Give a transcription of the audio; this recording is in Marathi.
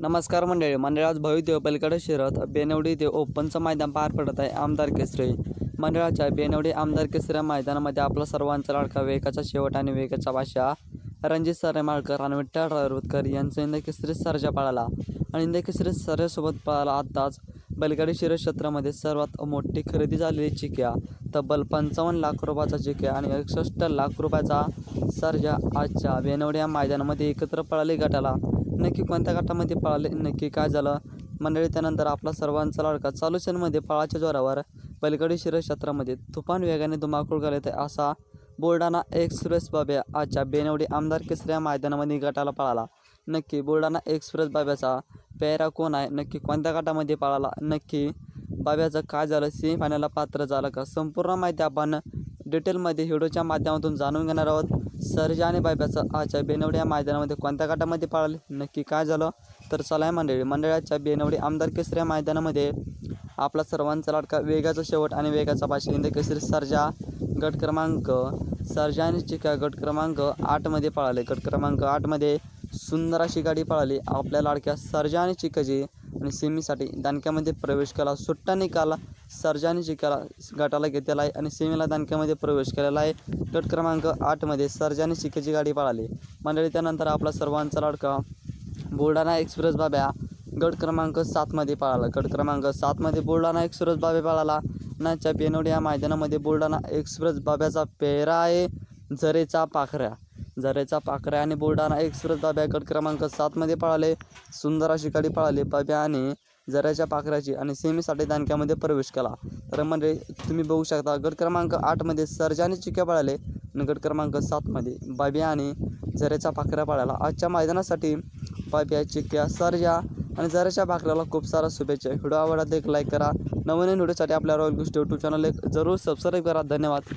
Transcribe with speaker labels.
Speaker 1: नमस्कार मंडळी मंडळात आज भविष्य पलीकडे शिरत बेनवडी ते ओपनचं मैदान पार पडत आहे आमदार केसरी. मंडळाच्या बेनवडी आमदार केसरी मैदानामध्ये आपला सर्वांचा लाडका वेगाचा शेवट आणि वेगाचा भाषा रणजित सरे माळकर आणि विठ्ठल रावतकर यांचं इंद केसरी सरजा पळाला. आणि इंद केसरी सरसोबत पळाला आत्ताच बलगाडी शिर क्षेत्रामध्ये सर्वात मोठी खरेदी झालेली चिक्या. तब्बल पंचावन्न लाख रुपयाचा चिक्या आणि एकसष्ट लाख रुपयाचा सर्जा आजच्या बेनवडी या मैदानामध्ये एकत्र पळाले गटाला. नक्की कोणत्या गटामध्ये पळाले? नक्की काय झालं? मंडळी त्यानंतर आपला सर्वांचा लाडका चालू क्षणमध्ये पळाच्या जोरावर पलीकडे शिरक्षेत्रामध्ये तुफान वेगाने धुमाकूळ घालत आहे असा बुलढाणा एक्सप्रेस बाब्या आजच्या बेनवडी आमदार केसऱ्या मैदानामध्ये गटाला पळाला. नक्की बुलढाणा एक्सप्रेस बाब्याचा पेहरा कोण आहे? नक्की कोणत्या गटामध्ये पळाला? नक्की बाब्याचं काय झालं? सेमीफायनलला पात्र झालं का? संपूर्ण माहिती आपण डिटेलमध्ये व्हिडिओच्या माध्यमातून जाणून घेणार आहोत. सरजा आणि बायपाचा आजच्या बेनवडी या मैदानामध्ये कोणत्या गटामध्ये पळाले? नक्की काय झालं? तर चला मंडळी मंडळाच्या बेनवडी आमदार केसरी या मैदानामध्ये आपला सर्वांचा लाडका वेगाचा शेवट आणि वेगाचा भाषा केसरी सरजा गट क्रमांक सरजा आणि चिका गट क्रमांक आठमध्ये पळाले. गट क्रमांक आठमध्ये सुंदर अशी गाडी पळाली. आपल्या लाडक्या सरजा आणि चिकाची आणि सेमीसाठी दानक्यामध्ये प्रवेश केला. सुट्टा निकाला सर्जानी शिकाला गटाला घेतलेला आहे आणि सेमीला दानक्यामध्ये प्रवेश केलेला आहे. गट क्रमांक आठमध्ये सर्जानी शिकेची गाडी पळाली. मंडळी त्यानंतर आपला सर्वांचा लाडका बुलढाणा एक्सप्रेस बाब्या गट क्रमांक सातमध्ये पळाला. गट क्रमांक सातमध्ये बुलढाणा एक्सप्रेस बाब्या पळाला. नाच्या बेनवडी या मैदानामध्ये बुलढाणा एक्सप्रेस बाब्याचा पेहरा आहे. झरेचा पाखऱ्या. झरेचा पाखऱ्या आणि बुलढाणा एक्सप्रेस दाब्या गट क्रमांक सातमध्ये पळाले. सुंदर अशी गाडी पळाली. बाब्या आणि झऱ्याच्या पाखऱ्याची आणि सेमीसाठी दानक्यामध्ये प्रवेश केला. तर म्हणजे तुम्ही बघू शकता गट क्रमांक आठमध्ये सर्जाने आणि चिक्या पळाले आणि गट क्रमांक सातमध्ये बाब्या आणि झऱ्याचा पाखऱ्या पळाला. आजच्या मैदानासाठी बाब्या चिक्या सर्जा आणि झऱ्याच्या पाखऱ्याला खूप सारा शुभेच्छा. व्हिडिओ आवडला एक लाईक करा. नवीन व्हिडिओसाठी आपल्या रॉयल गोष्टी यूट्यूब चॅनल एक जरूर सबस्क्राईब करा. धन्यवाद.